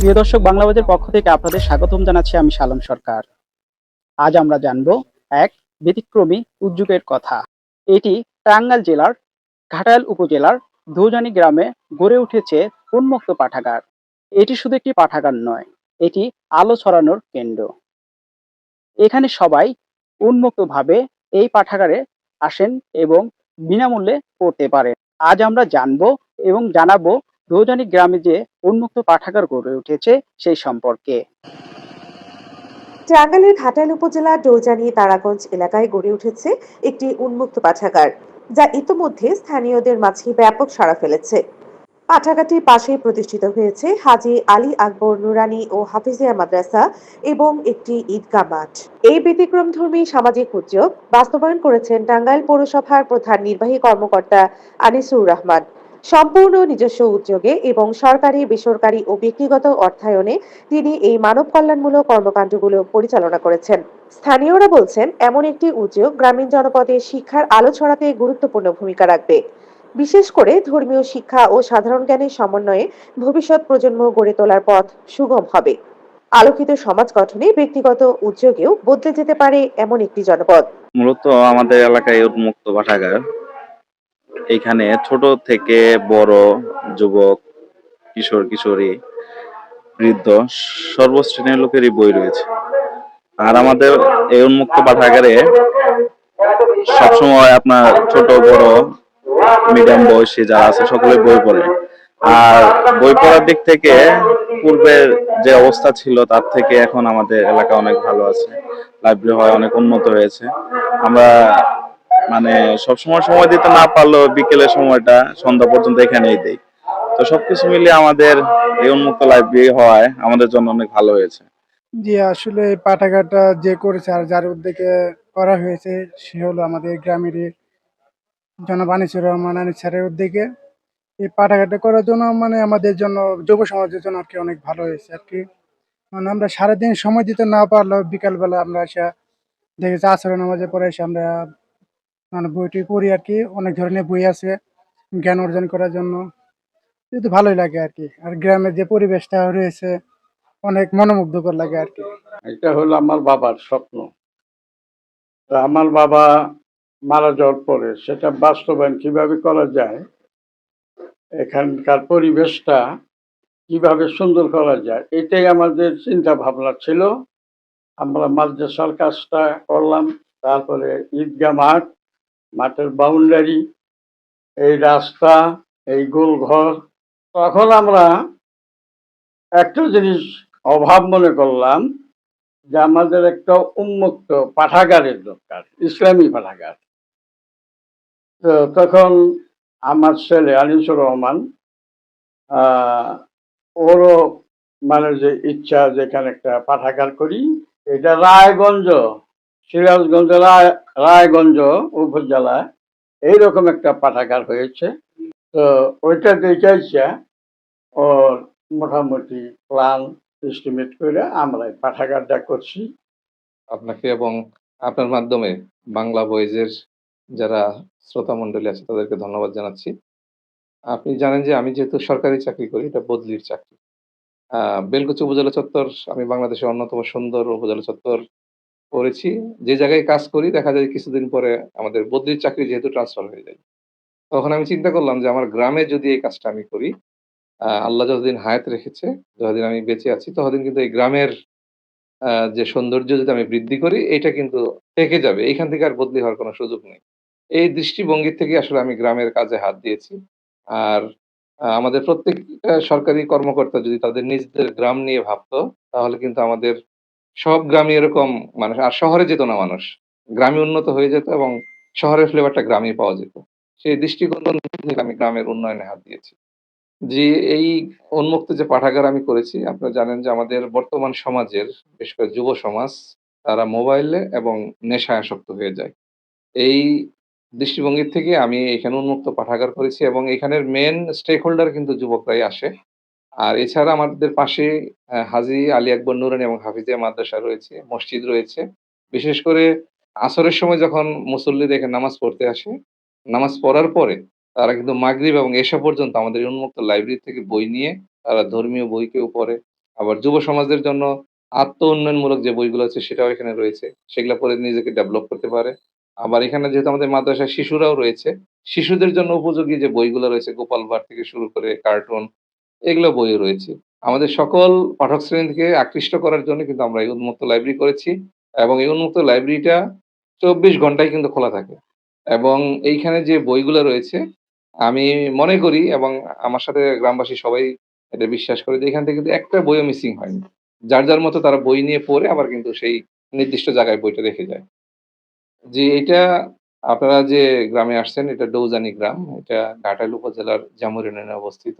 প্রিয় দর্শক, বাংলাবাজার পক্ষ থেকে আপনাদের স্বাগতম জানাচ্ছি আমি শালম সরকার। আজ আমরা জানব এক ব্যতিক্রমী উদ্যোগের কথা। এটি টাঙ্গাইল জেলার ঘাটাইল উপজেলার দৌজানি গ্রামে গড়ে উঠেছে উন্মুক্ত পাঠাগার। এটি শুধু একটি পাঠাগার নয়, এটি আলো ছড়ানোর কেন্দ্র। এখানে সবাই উন্মুক্তভাবে এই পাঠাগারে আসেন এবং বিনামূল্যে পড়তে পারেন। আজ আমরা জানব এবং জানাব দৌজানি গ্রামে যে উন্মুক্ত পাঠাগার গড়ে উঠেছে, সেই সম্পর্কে। টাঙ্গাইলের ঘাটাইল উপজেলার ডৌজানি তারাগঞ্জ এলাকায় গড়ে উঠেছে একটি উন্মুক্ত পাঠাগার, যা ইতোমধ্যে স্থানীয়দের মাঝে ব্যাপক সাড়া ফেলেছে। পাঠাগারটির পাশেই প্রতিষ্ঠিত হয়েছে হাজী আলী আকবর নুরানি ও হাফিজিয়া মাদ্রাসা এবং একটি ঈদগাহ মাঠ। এই ব্যতিক্রমধর্মী সামাজিক উদ্যোগ বাস্তবায়ন করেছেন টাঙ্গাইল পৌরসভার প্রধান নির্বাহী কর্মকর্তা আনিসুর রহমান। সম্পূর্ণ নিজস্ব উদ্যোগে এবং সরকারি, বেসরকারি ও ব্যক্তিগত অর্থায়নে তিনি এই মানব কল্যাণমূলক কর্মকাণ্ডগুলো পরিচালনা করেছেন। স্থানীয়রা বলছেন, এমন একটি উদ্যোগ গ্রামীণ জনপদে শিক্ষার আলো ছড়াতে গুরুত্বপূর্ণ ভূমিকা রাখবে। বিশেষ করে ধর্মীয় শিক্ষা ও সাধারণ জ্ঞানের সমন্বয়ে ভবিষ্যৎ প্রজন্ম গড়ে তোলার পথ সুগম হবে। আলোকিত সমাজ গঠনে ব্যক্তিগত উদ্যোগেও বদলে যেতে পারে এমন একটি জনপদ। মূলত আমাদের এলাকায় উন্মুক্ত পাঠাগার এখানে ছোট থেকে বড় যুবক, কিশোর, কিশোরী, বৃদ্ধ সর্বশ্রেণীর লোকেরই বই রয়েছে। আর আমাদের এই উন্মুক্ত পাঠাগারে সবসময় আপনার ছোট, বড় মিডিয়াম বয়সী যারা আছে, সকলে বই পড়ে। আর বই পড়ার দিক থেকে পূর্বের যে অবস্থা ছিল, তার থেকে এখন আমাদের এলাকা অনেক ভালো আছে। লাইব্রেরি হয়, অনেক উন্নত হয়েছে। আমরা মানে সবসময় সময় দিতে না পারলেও বিকেলের সময়টা সন্ধ্যা পর্যন্ত এখানেই দেই। তো সবকিছু মিলিয়ে আমাদের এই উন্মুক্ত লাইব্রেরি হওয়ায় আমাদের জন্য অনেক ভালো হয়েছে। জি, আসলে পাঠাগারটা যে করেছে আর যার উদ্যোগে করা হয়েছে, সে হলো আমাদের গ্রামেরই জনাব আনিসুর রহমান আনিস স্যারের উদ্যোগে। এই পাঠাগারটা করার জন্য মানে আমাদের জন্য, যুব সমাজের জন্য আর কি অনেক ভালো হয়েছে আর কি। মানে আমরা সারাদিন সময় দিতে না পারলেও বিকালবেলা আমরা এসে দেখেছি আচরণ নামাজে পরে এসে আমরা মানে বইটি পড়ি আর কি, অনেক ধরনের বই আছে, জ্ঞান অর্জন করার জন্য। কিন্তু ভালোই লাগে আর কি। আর গ্রামের যে পরিবেশটা রয়েছে, অনেক মনোমুগ্ধকর লাগে আর কি। এটা হলো আমার বাবার স্বপ্ন। তা আমার বাবা মারা যাওয়ার পরে সেটা বাস্তবায়ন কীভাবে করা যায়, এখানকার পরিবেশটা কীভাবে সুন্দর করা যায়, এটাই আমাদের চিন্তা ভাবনা ছিল। আমরা মাদ্রাসার কাজটা করলাম, তারপরে ঈদগাহ মাঠ মাঠের বাউন্ডারি এই রাস্তা, এই গোলঘর। তখন আমরা একটা জিনিস অভাব মনে করলাম যে আমাদের একটা উন্মুক্ত পাঠাগারের দরকার, ইসলামী পাঠাগার। তো তখন আমার ছেলে আনিসুর রহমান ওরও মানে যে ইচ্ছা যেখানে একটা পাঠাগার করি, এটা রায়গঞ্জ সিরাজগঞ্জ রায়, রায়গঞ্জ উপজেলায় এইরকম একটা পাঠাগার হয়েছে। তো ওইটা ইচ্ছা ওর মোটামুটি প্ল্যান এস্টিমেট করে আমরা পাঠাগারটা করছি। আপনাকে এবং আপনার মাধ্যমে বাংলা বয়েজের যারা শ্রোতা মণ্ডলী আছে তাদেরকে ধন্যবাদ জানাচ্ছি। আপনি জানেন যে আমি যেহেতু সরকারি চাকরি করি, এটা বদলির চাকরি। বেলকুচি উপজেলা চত্বর, আমি বাংলাদেশের অন্যতম সুন্দর উপজেলা চত্বর। করেছি। যে জায়গায় কাজ করি দেখা যায় কিছুদিন পরে আমাদের বদলির চাকরি যেহেতু ট্রান্সফার হয়ে যায়। তখন আমি চিন্তা করলাম যে আমার গ্রামে যদি এই কাজটা আমি করি আল্লাহ যতদিন হায়াত রেখেছে যতদিন আমি বেঁচে আছি ততদিন কিন্তু এই গ্রামের যে সৌন্দর্য যদি আমি বৃদ্ধি করি এটা কিন্তু থেকে যাবে। এইখান থেকে আর বদলি হওয়ার কোনো সুযোগ নেই। এই দৃষ্টিভঙ্গি থেকে আসলে আমি গ্রামের কাজে হাত দিয়েছি। আর আমাদের প্রত্যেক আহ, সরকারি কর্মকর্তা যদি তাদের নিজেদের গ্রাম নিয়ে ভাবতো তাহলে কিন্তু আমাদের সব গ্রামে এরকম মানুষ, আর শহরে যেত না মানুষ। গ্রামে উন্নত হয়ে যেত এবং শহরের ফ্লেভারটা গ্রামে পাওয়া যেত। সেই দৃষ্টিকোণ থেকে আমি গ্রামের উন্নয়নে হাত দিয়েছি। যে এই উন্মুক্ত যে পাঠাগার আমি করেছি, আপনারা জানেন যে আমাদের বর্তমান সমাজের, বিশেষ করে যুব সমাজ, তারা মোবাইলে এবং নেশায় আসক্ত হয়ে যায়। এই দৃষ্টিভঙ্গির থেকে আমি এখানে উন্মুক্ত পাঠাগার করেছি এবং এখানের মেন স্টেক হোল্ডার কিন্তু যুবকরাই আসে। আর এছাড়া আমাদের পাশে হাজী আলী আকবর নুরানি এবং হাফিজিয়া মাদ্রাসা রয়েছে, মসজিদ রয়েছে। বিশেষ করে আসরের সময় যখন মুসল্লিদের এখানে নামাজ পড়তে আসে, নামাজ পড়ার পরে তারা কিন্তু মাগরিব এবং এসা পর্যন্ত আমাদের উন্মুক্ত লাইব্রেরি থেকে বই নিয়ে তারা ধর্মীয় বই কেউ পড়ে। আবার যুব সমাজের জন্য আত্ম উন্নয়নমূলক যে বইগুলো আছে সেটাও এখানে রয়েছে। সেগুলো পড়ে নিজেকে ডেভেলপ করতে পারে। আবার এখানে যেহেতু আমাদের মাদ্রাসায় শিশুরাও রয়েছে, শিশুদের জন্য উপযোগী যে বইগুলো রয়েছে, গোপাল ভাঁড় থেকে শুরু করে কার্টুন এগুলো বইও রয়েছে। আমাদের সকল পাঠক শ্রেণীকে আকৃষ্ট করার জন্য কিন্তু আমরা এই উন্মুক্ত লাইব্রেরি করেছি এবং এই উন্মুক্ত লাইব্রেরিটা চব্বিশ ঘন্টায় কিন্তু খোলা থাকে এবং এইখানে যে বইগুলো রয়েছে, আমি মনে করি এবং আমার সাথে গ্রামবাসী সবাই এটা বিশ্বাস করে যে এখান থেকে কিন্তু একটা বইও মিসিং হয়নি। যার যার মতো তারা বই নিয়ে পড়ে আবার কিন্তু সেই নির্দিষ্ট জায়গায় বইটা রেখে যায়। যে এটা আপনারা যে গ্রামে আসছেন, এটা ডৌজানি গ্রাম, এটা ঘাটাইল উপজেলার জামুর ইউনিয়নে অবস্থিত।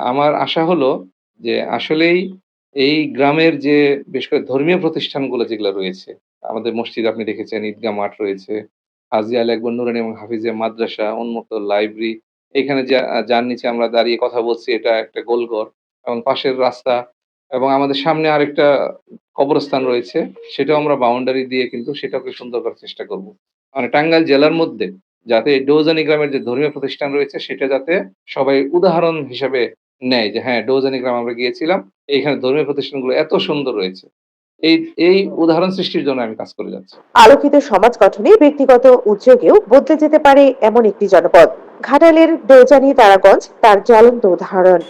আমার আশা হলো যে আসলেই এই গ্রামের যে বেশ করে ধর্মীয় প্রতিষ্ঠানগুলো যেগুলো রয়েছে, আমাদের মসজিদ আপনি দেখেছেন, ঈদগাহ মাঠ রয়েছে, হাজি আলী আকবর নুরানি এবং হাফিজিয়া মাদ্রাসা, উন্মুক্ত লাইব্রেরি, এখানে যা- যার নিচে আমরা দাঁড়িয়ে কথা বলছি এটা একটা গোলঘর এবং পাশের রাস্তা এবং আমাদের সামনে আরেকটা কবরস্থান রয়েছে, সেটাও আমরা বাউন্ডারি দিয়ে কিন্তু সেটাকে সুন্দর করার চেষ্টা করব। মানে টাঙ্গাইল জেলার মধ্যে যাতে ডোজানি গ্রামের যে ধর্মীয় প্রতিষ্ঠান রয়েছে, সেটা যাতে সবাই উদাহরণ হিসাবে নেয় যে হ্যাঁ ডোজানি গ্রাম আমরা গিয়েছিলাম, এইখানে ধর্মীয় প্রতিষ্ঠানগুলো এত সুন্দর রয়েছে। এই এই উদাহরণ সৃষ্টির জন্য আমি কাজ করে যাচ্ছি। আলোকিত সমাজ গঠনে ব্যক্তিগত উদ্যোগেও বদলে যেতে পারে এমন একটি জনপদ। ঘাটালের ডোজানি তারাগঞ্জ তার জ্বলন্ত উদাহরণ।